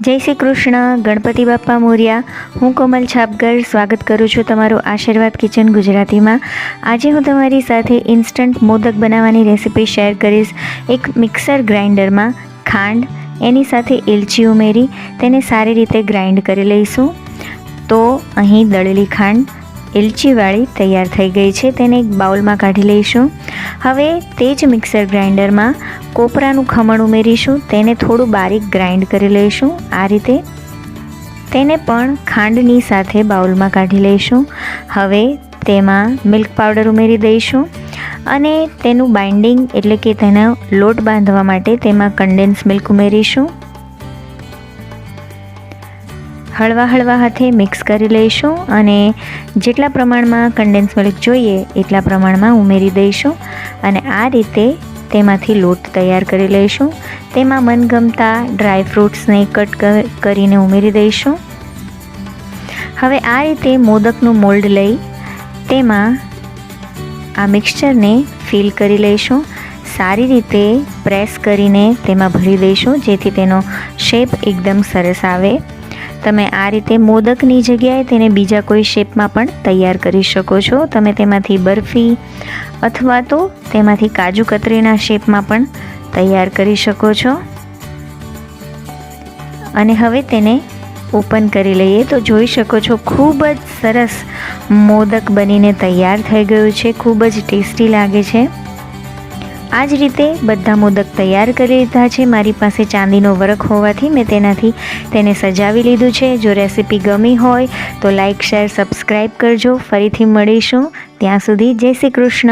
જય શ્રી કૃષ્ણ, ગણપતિ બાપ્પા મોર્યા. હું કોમલ છાપગર, સ્વાગત કરું છું તમારું આશીર્વાદ કિચન ગુજરાતીમાં. આજે હું તમારી સાથે ઇન્સ્ટન્ટ મોદક બનાવવાની રેસીપી શેર કરીશ. એક મિક્સર ગ્રાઇન્ડરમાં ખાંડ, એની સાથે એલચી ઉમેરી, તેને સારી રીતે ગ્રાઇન્ડ કરી લઈશું. તો અહીં દળેલી ખાંડ એલચીવાળી તૈયાર થઈ ગઈ છે, તેને એક બાઉલમાં કાઢી લઈશું. હવે તે જ મિક્સર ગ્રાઇન્ડરમાં કોપરાનું ખમણ ઉમેરીશું, તેને થોડું બારીક ગ્રાઇન્ડ કરી લઈશું, આ રીતે. તેને પણ ખાંડની સાથે બાઉલમાં કાઢી લઈશું. હવે તેમાં મિલ્ક પાવડર ઉમેરી દઈશું અને તેનું બાઇન્ડિંગ એટલે કે તેનો લોટ બાંધવા માટે તેમાં કન્ડેન્સ મિલ્ક ઉમેરીશું. હળવા હળવા હાથે મિક્સ કરી લઈશું અને જેટલા પ્રમાણમાં કન્ડેન્સ મિલ્ક જોઈએ એટલા પ્રમાણમાં ઉમેરી દઈશું અને આ રીતે તેમાંથી લોટ તૈયાર કરી લઈશું. તેમાં મનગમતા ડ્રાય ફ્રૂટ્સને કટ કરીને ઉમેરી દઈશું. હવે આ રીતે મોદકનું મોલ્ડ લઈ તેમાં આ મિક્સચરને ફિલ કરી લઈશું. સારી રીતે પ્રેસ કરીને તેમાં ભરી દઈશું જેથી તેનો શેપ એકદમ સરસ આવે. તમે આ રીતે મોદકની જગ્યાએ તેને બીજા કોઈ શેપમાં પણ તૈયાર કરી શકો છો. તમે તેમાંથી બરફી અથવા તો તેમાંથી કાજુ કતરીના શેપમાં પણ તૈયાર કરી શકો છો. અને હવે તેને ઓપન કરી લઈએ તો જોઈ શકો છો ખૂબ જ સરસ મોદક બનીને તૈયાર થઈ ગયું છે. ખૂબ જ ટેસ્ટી લાગે છે. આ જ રીતે બધા મોદક તૈયાર કરી લીધા છે. મારી પાસે ચાંદીનો વરખ હોવાથી મેં તેનાથી તેને સજાવી લીધું છે. જો રેસીપી ગમી હોય તો લાઇક શેર સબસ્ક્રાઈબ કરજો. ફરીથી મળીશું. ત્યાં સુધી જય શ્રી કૃષ્ણ.